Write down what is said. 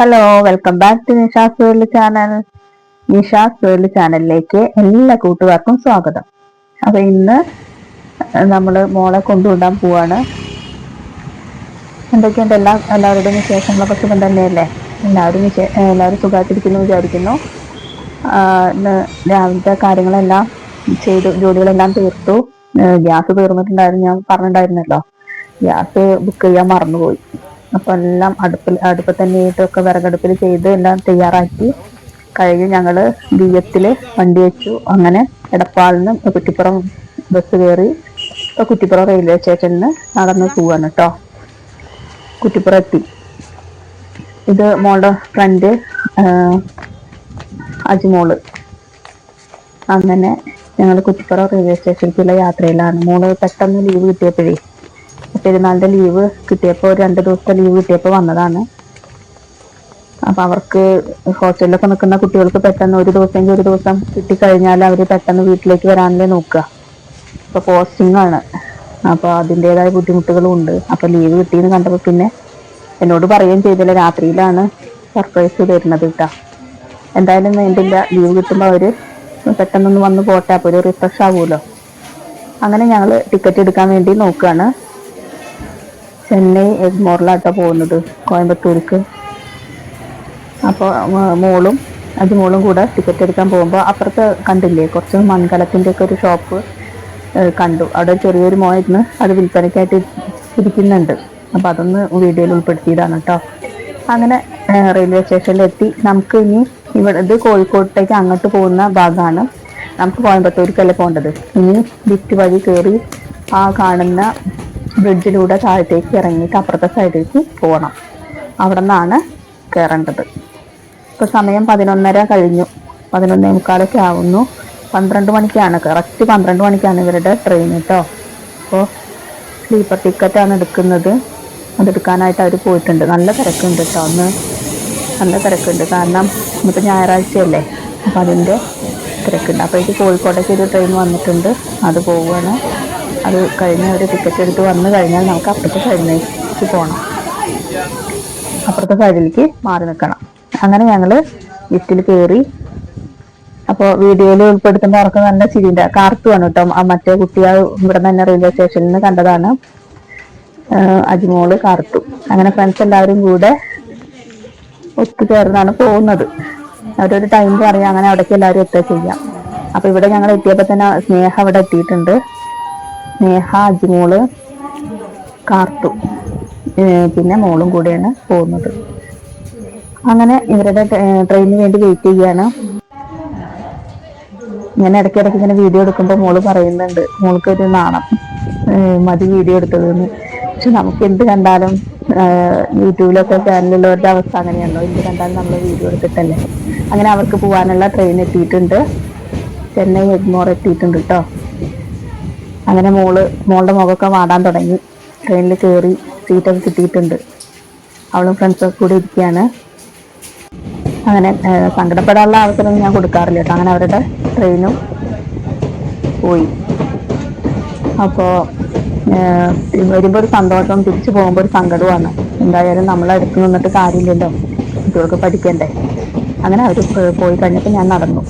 Hello welcome back to Nisha's world channel Nisha's world ചാനലിലേക്ക് എല്ലാ കൂട്ടുകാർക്കും സ്വാഗതം. അപ്പൊ ഇന്ന് നമ്മൾ മോളെ കൊണ്ടുവിടാൻ പോവാണ്. എന്തൊക്കെയുണ്ട് എല്ലാ എല്ലാവരുടെയും വിശേഷങ്ങളൊക്കെ സുഖം തന്നെയല്ലേ? എല്ലാവരും വിശേ എല്ലാവരും സുഖമായിട്ടിരിക്കുന്നു വിചാരിക്കുന്നു. രാവിലത്തെ കാര്യങ്ങളെല്ലാം ചെയ്തു ജോലികളെല്ലാം തീർത്തു. ഗ്യാസ് തീർന്നിട്ടുണ്ടായിരുന്നു ഞാൻ പറഞ്ഞിട്ടുണ്ടായിരുന്നല്ലോ. ഗ്യാസ് ബുക്ക് ചെയ്യാൻ മറന്നുപോയി. അപ്പൊ എല്ലാം അടുപ്പിൽ അടുപ്പ് തന്നെ ഇട്ടൊക്കെ വിറകടുപ്പിൽ ചെയ്ത് എല്ലാം തയ്യാറാക്കി. കഴിഞ്ഞ് ഞങ്ങൾ ബിയത്തിൽ വണ്ടി വെച്ചു. അങ്ങനെ എടപ്പാളിന് കുറ്റിപ്പുറം ബസ് കയറി ഇപ്പൊ കുറ്റിപ്പുറം റെയിൽവേ സ്റ്റേഷനിൽ നടന്ന് പോവാണ് കേട്ടോ കുറ്റിപ്പുറം എത്തി. ഇത് മോളുടെ ഫ്രണ്ട് അജ്മോൾ. അങ്ങനെ ഞങ്ങൾ കുറ്റിപ്പുറം റെയിൽവേ സ്റ്റേഷനിലേക്കുള്ള യാത്രയിലാണ്. മോൾ പെട്ടെന്ന് ലീവ് കിട്ടിയപ്പോഴേ പെരുന്നാളിന്റെ ലീവ് കിട്ടിയപ്പോൾ രണ്ട് ദിവസത്തെ ലീവ് കിട്ടിയപ്പോൾ വന്നതാണ്. അപ്പൊ അവർക്ക് ഹോസ്റ്റലിലൊക്കെ നിൽക്കുന്ന കുട്ടികൾക്ക് പെട്ടെന്ന് ഒരു ദിവസം ഒരു ദിവസം കിട്ടിക്കഴിഞ്ഞാൽ അവർ പെട്ടെന്ന് വീട്ടിലേക്ക് വരാനല്ലേ നോക്കുക. ഇപ്പൊ പോസ്റ്റിംഗ് ആണ്. അപ്പൊ അതിന്റെതായ ബുദ്ധിമുട്ടുകളും ഉണ്ട്. അപ്പൊ ലീവ് കിട്ടിയെന്ന് കണ്ടപ്പോൾ പിന്നെ എന്നോട് പറയുകയും ചെയ്തില്ല. രാത്രിയിലാണ് സർപ്രൈസ് തരുന്നത് കേട്ടോ. എന്തായാലും വേണ്ടില്ല ലീവ് കിട്ടുമ്പോൾ അവർ പെട്ടെന്നൊന്ന് വന്ന് പോട്ടെ. അപ്പോൾ ഒരു റിഫ്രഷ് ആകുമല്ലോ അങ്ങനെ ഞങ്ങൾ ടിക്കറ്റ് എടുക്കാൻ വേണ്ടി നോക്കുകയാണ്. ചെന്നൈ എഗ്മോറിലാട്ടോ പോകുന്നത് കോയമ്പത്തൂർക്ക്. അപ്പോൾ മോളും മോളും കൂടെ ടിക്കറ്റ് എടുക്കാൻ പോകുമ്പോൾ അപ്പുറത്ത് കണ്ടില്ലേ കുറച്ച് മൺകലത്തിന്റെ ഒക്കെ ഒരു ഷോപ്പ് കണ്ടു. അവിടെ ചെറിയൊരു മോയിരുന്ന് അത് വിൽപ്പനയ്ക്കായിട്ട് ഇരിക്കുന്നുണ്ട്. അപ്പോൾ അതൊന്ന് വീഡിയോയിൽ ഉൾപ്പെടുത്തിയതാണ് കേട്ടോ അങ്ങനെ റെയിൽവേ സ്റ്റേഷനിലെത്തി നമുക്ക് ഇനി ഇവിടെ ഇത് കോഴിക്കോട്ടേക്ക് അങ്ങോട്ട് പോകുന്ന ഭാഗമാണ് നമുക്ക് കോയമ്പത്തൂർക്കല്ലേ പോകേണ്ടത്. ഇനി ലിഫ്റ്റ് വഴി കയറി ആ കാണുന്ന ബ്രിഡ്ജിലൂടെ താഴത്തേക്ക് ഇറങ്ങിയിട്ട് അപ്പുറത്തെ സൈഡിലേക്ക് പോകണം അവിടെ നിന്നാണ് കയറേണ്ടത് ഇപ്പോൾ സമയം പതിനൊന്നര കഴിഞ്ഞു. പതിനൊന്നേ മുക്കാലൊക്കെ ആവുന്നു. പന്ത്രണ്ട് മണിക്കാണ്. കറക്റ്റ് പന്ത്രണ്ട് മണിക്കാണ് ഇവരുടെ ട്രെയിൻ കേട്ടോ അപ്പോൾ സ്ലീപ്പർ ടിക്കറ്റാണ് എടുക്കുന്നത്. അതെടുക്കാനായിട്ട് അവർ പോയിട്ടുണ്ട്. നല്ല തിരക്കുണ്ട് കേട്ടോ അന്ന്. നല്ല തിരക്കുണ്ട്. കാരണം ഇന്നിപ്പോൾ ഞായറാഴ്ചയല്ലേ. അപ്പോൾ അതിന്റെ തിരക്കുണ്ട്. അപ്പോഴേക്ക് കോഴിക്കോട്ടേക്ക് ഒരു ട്രെയിൻ വന്നിട്ടുണ്ട്. അത് പോവുകയാണ്. അത് കഴിഞ്ഞ് ഒരു ടിക്കറ്റ് എടുത്ത് വന്നു കഴിഞ്ഞാൽ നമുക്ക് അപ്പുറത്തെ സൈഡിലേക്ക് പോകണം അപ്പുറത്തെ സൈഡിലേക്ക് മാറി നിൽക്കണം. അങ്ങനെ ഞങ്ങൾ ലിഫ്റ്റിൽ കയറി അപ്പോൾ വീഡിയോയിൽ ഉൾപ്പെടുത്തുമ്പോൾ അവർക്ക് നല്ല ചിരിന്റെ കാർത്തുവാണ് കേട്ടോ. മറ്റേ കുട്ടികൾ ഇവിടെ തന്നെ റെയിൽവേ സ്റ്റേഷനിൽ നിന്ന് കണ്ടതാണ്. അജിമോൾ കാർത്തു. അങ്ങനെ ഫ്രണ്ട്സ് എല്ലാവരും കൂടെ ഒത്തുചേർന്നാണ് പോകുന്നത്. അവരൊരു ടൈം പറയാം അങ്ങനെ അവിടേക്ക് എല്ലാവരും എത്തുക ചെയ്യാം. അപ്പോൾ ഇവിടെ ഞങ്ങൾ എത്തിയപ്പോൾ തന്നെ സ്നേഹ അവിടെ എത്തിയിട്ടുണ്ട്. സ്നേഹ അജിമോൾ കാർത്തു പിന്നെ മോളും കൂടെയാണ് പോകുന്നത്. അങ്ങനെ ഇവരുടെ ട്രെയിനിന് വേണ്ടി വെയിറ്റ് ചെയ്യുകയാണ് ഞാൻ ഇടയ്ക്കിടയ്ക്ക് ഇങ്ങനെ വീഡിയോ എടുക്കുമ്പോൾ മോൾ പറയുന്നുണ്ട് മോൾക്ക് ഒരു നാണം മതി വീഡിയോ എടുത്തതെന്ന്. പക്ഷെ നമുക്ക് എന്ത് കണ്ടാലും യൂട്യൂബിലൊക്കെ ചാനലുള്ളവരുടെ അവസ്ഥ അങ്ങനെയാണല്ലോ. എന്ത് കണ്ടാലും നമ്മൾ വീഡിയോ എടുത്തിട്ടല്ലേ? അങ്ങനെ അവർക്ക് പോകാനുള്ള ട്രെയിൻ എത്തിയിട്ടുണ്ട്. ചെന്നൈ എഗ്മോർ എത്തിയിട്ടുണ്ട് കേട്ടോ അങ്ങനെ മോൾ മോളുടെ മുഖമൊക്കെ വാടാൻ തുടങ്ങി. ട്രെയിനിൽ കയറി സീറ്റൊക്കെ കിട്ടിയിട്ടുണ്ട്. അവളും ഫ്രണ്ട്സൊക്കെ കൂടി ഇരിക്കുകയാണ്. അങ്ങനെ സങ്കടപ്പെടാനുള്ള അവസരം ഞാൻ കൊടുക്കാറില്ല കേട്ടോ. അങ്ങനെ അവരുടെ ട്രെയിനും പോയി. അപ്പോൾ വരുമ്പോൾ ഒരു സന്തോഷം തിരിച്ചു പോകുമ്പോൾ ഒരു സങ്കടമാണ് എന്തായാലും നമ്മളെ അടുത്ത് നിന്നിട്ട് കാര്യമില്ലല്ലോ. കുട്ടികൾക്ക് പഠിക്കണ്ടേ? അങ്ങനെ അവർ പോയി കഴിഞ്ഞപ്പോൾ ഞാൻ നടന്നു.